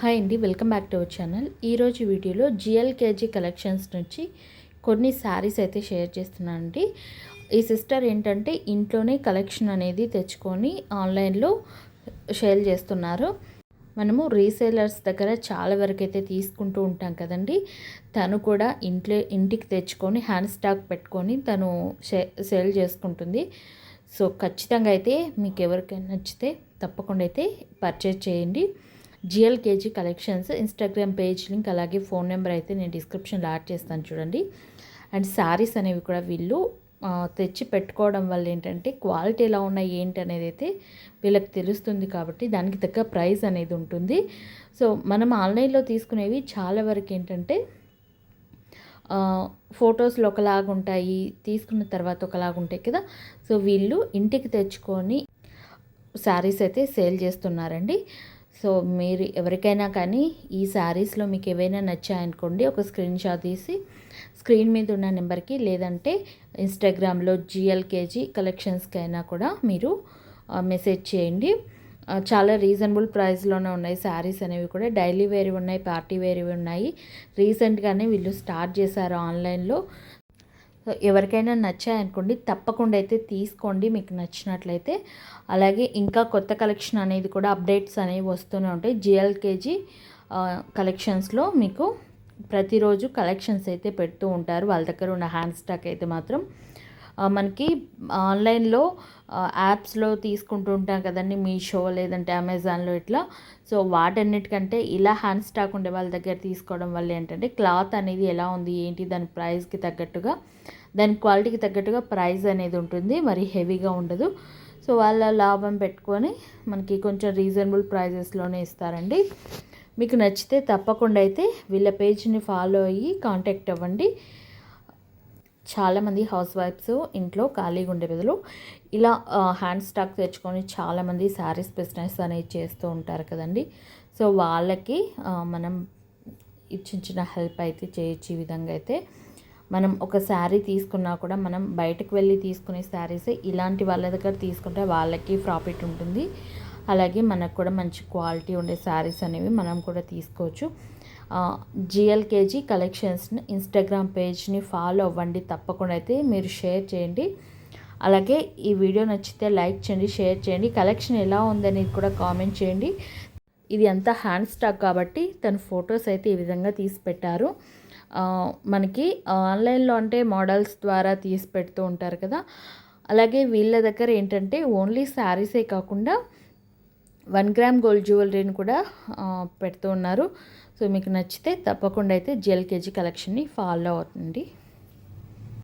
Hi అండి welcome back to our channel. ఈరోజు వీడియోలో జిఎల్కేజీ కలెక్షన్స్ నుంచి కొన్ని శారీస్ అయితే షేర్ చేస్తున్నానండి ఈ సిస్టర్ ఏంటంటే ఇంట్లోనే కలెక్షన్ అనేది తెచ్చుకొని ఆన్లైన్లో షేర్ చేస్తున్నారు. మనము రీసేలర్స్ దగ్గర చాలా వరకు అయితే తీసుకుంటూ ఉంటాం కదండి. తను కూడా ఇంట్లో ఇంటికి తెచ్చుకొని హ్యాండ్ స్టాక్ పెట్టుకొని తను సేల్ చేసుకుంటుంది. సో ఖచ్చితంగా అయితే మీకు ఎవరికైనా నచ్చితే తప్పకుండా అయితే పర్చేజ్ చేయండి. GLKG collections Instagram page link అలాగే ఫోన్ నెంబర్ అయితే నేను డిస్క్రిప్షన్లో యాడ్ చేస్తాను చూడండి. అండ్ శారీస్ అనేవి కూడా వీళ్ళు తెచ్చి పెట్టుకోవడం వల్ల ఏంటంటే క్వాలిటీ ఎలా ఉన్నాయి ఏంటి అనేది అయితే వీళ్ళకి తెలుస్తుంది కాబట్టి దానికి తగ్గ ప్రైస్ అనేది ఉంటుంది. సో మనం ఆన్లైన్లో తీసుకునేవి చాలా వరకు ఏంటంటే ఫొటోస్లో ఒకలాగా ఉంటాయి తీసుకున్న తర్వాత ఒకలాగా ఉంటాయి కదా. సో వీళ్ళు ఇంటికి తెచ్చుకొని శారీస్ అయితే సేల్ చేస్తున్నారండి. సో మీరు ఎవరికైనా కానీ ఈ శారీస్లో మీకు ఏవైనా నచ్చాయనుకోండి ఒక స్క్రీన్ షాట్ తీసి స్క్రీన్ మీద ఉన్న నెంబర్కి లేదంటే ఇన్స్టాగ్రామ్లో జిఎల్కేజీ కలెక్షన్స్కి అయినా కూడా మీరు మెసేజ్ చేయండి. చాలా రీజనబుల్ ప్రైస్లోనే ఉన్నాయి శారీస్ అనేవి కూడా. డైలీ వేర్వి ఉన్నాయి పార్టీ వేర్వి ఉన్నాయి. రీసెంట్గానే వీళ్ళు స్టార్ట్ చేశారు ఆన్లైన్లో ఎవరికైనా నచ్చాయనుకోండి తప్పకుండా అయితే తీసుకోండి మీకు నచ్చినట్లయితే. అలాగే ఇంకా కొత్త కలెక్షన్ అనేది కూడా అప్డేట్స్ అనేవి వస్తూనే ఉంటాయి. జిఎల్కేజీ కలెక్షన్స్లో మీకు ప్రతిరోజు కలెక్షన్స్ అయితే పెడుతూ ఉంటారు. వాళ్ళ దగ్గర ఉన్న హ్యాండ్ స్టాక్ అయితే మాత్రం మనకి ఆన్లైన్లో యాప్స్లో తీసుకుంటూ ఉంటాం కదండి మీషో లేదంటే అమెజాన్లో ఇట్లా. సో వాటన్నిటికంటే ఇలా హ్యాండ్ స్టాక్ ఉండే వాళ్ళ దగ్గర తీసుకోవడం వల్ల ఏంటంటే క్లాత్ అనేది ఎలా ఉంది ఏంటి దాని ప్రైస్కి తగ్గట్టుగా దాని క్వాలిటీకి తగ్గట్టుగా ప్రైస్ అనేది ఉంటుంది మరి హెవీగా ఉండదు. సో వాళ్ళ లాభం పెట్టుకొని మనకి కొంచెం రీజనబుల్ ప్రైజెస్లోనే ఇస్తారండి. మీకు నచ్చితే తప్పకుండా అయితే వీళ్ళ పేజ్ని ఫాలో అయ్యి కాంటాక్ట్ అవ్వండి. చాలామంది హౌస్ వైఫ్స్ ఇంట్లో ఖాళీగా ఉండే బదులు ఇలా హ్యాండ్ స్టాక్ తెచ్చుకొని చాలామంది శారీస్ బిజినెస్ అనేది చేస్తూ ఉంటారు కదండి. సో వాళ్ళకి మనం చిన్న చిన్న హెల్ప్ అయితే చేయొచ్చు ఈ విధంగా అయితే. మనం ఒక శారీ తీసుకున్నా కూడా మనం బయటకు వెళ్ళి తీసుకునే శారీస్ ఇలాంటి వాళ్ళ దగ్గర తీసుకుంటే వాళ్ళకి ప్రాఫిట్ ఉంటుంది. అలాగే మనకు కూడా మంచి క్వాలిటీ ఉండే శారీస్ అనేవి మనం కూడా తీసుకోవచ్చు. జిఎల్కేజీ కలెక్షన్స్ని ఇన్స్టాగ్రామ్ పేజ్ని ఫాలో అవ్వండి తప్పకుండా అయితే మీరు షేర్ చేయండి. అలాగే ఈ వీడియో నచ్చితే లైక్ చేయండి షేర్ చేయండి. కలెక్షన్ ఎలా ఉందనేది కూడా కామెంట్ చేయండి. ఇది అంతా హ్యాండ్ స్టాక్ కాబట్టి తన ఫొటోస్ అయితే ఈ విధంగా తీసి పెట్టారు. మనకి ఆన్లైన్లో అంటే మోడల్స్ ద్వారా తీసి పెడుతూ ఉంటారు కదా. అలాగే వీళ్ళ దగ్గర ఏంటంటే ఓన్లీ శారీసే కాకుండా వన్ గ్రామ్ గోల్డ్ జ్యువెలరీని కూడా పెడుతూ ఉన్నారు. సో మీకు నచ్చితే తప్పకుండా అయితే జిఎల్కేజీ కలెక్షన్ని ఫాలో అవుతుంది